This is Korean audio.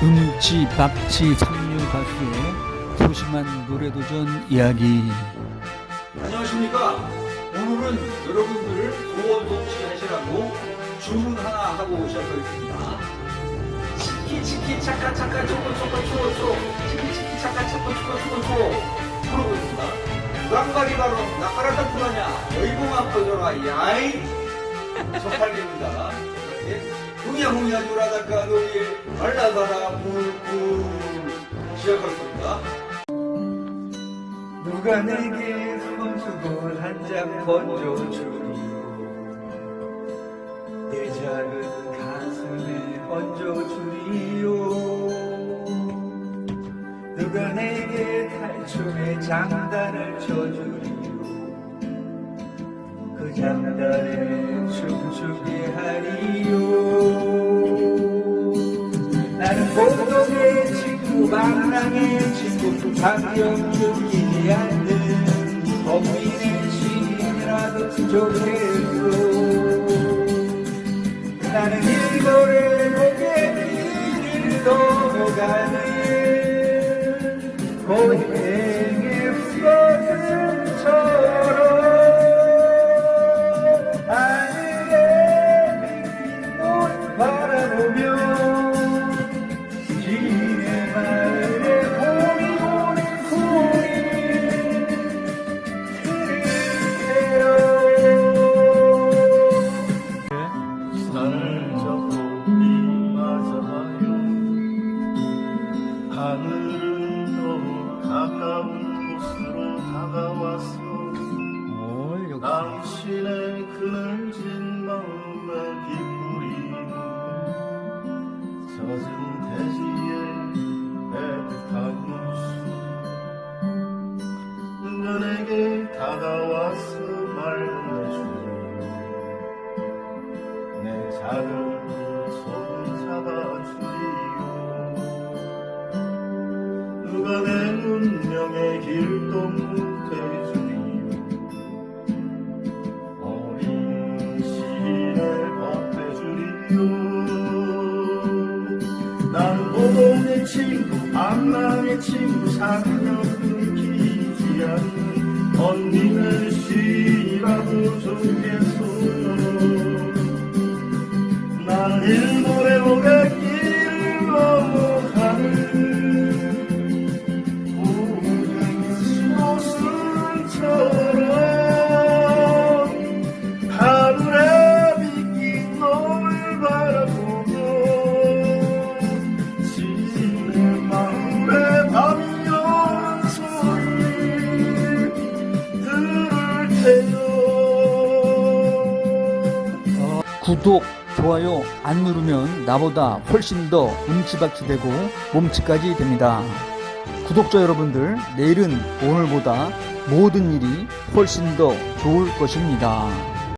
음치 박치 상류 가수의 소심한 노래도전 이야기 안녕하십니까. 오늘은 여러분들 소원 성취 하시라고 주문 하나 하고 시작하겠습니다. 치키 치키 차카 차카 초코 초코 초코 초 치키 치키 차카 초코 초코 초코 초 물어보겠습니다. 랑가리 바로 나카라타 프라냐 여의봉아 퍼져라 야이 저팔계입니다. 누라다까 놀이 말라가라 굴굴 시작할 겁니다. 누가 내게 손수건 한장 얹어주리요 내 작은 가슴에 얹어주리요. 누가 내게 탈춤의 장단을 그 장단에 춤추게 하리요. 나는 고독의 친구 방랑의 친구 박영준이지 않는 범인의 신이라도 좋겠소 나는 일거래 고개길을 넘어가는 다가와서 말건네주고 내 작은 손 잡아주리요. 누가 내 운명의 길동무 돼주리요. 어린 시인을 법해주리요. 난 보동의 친구 안남의 친구 사랑 끊기지 않는 언니는 시라도 좋겠소. 난 테요 구독 좋아요 안 누르면 나보다 훨씬 더 음치박치 되고 몸치까지 됩니다. 구독자 여러분들 내일은 오늘보다 모든 일이 훨씬 더 좋을 것입니다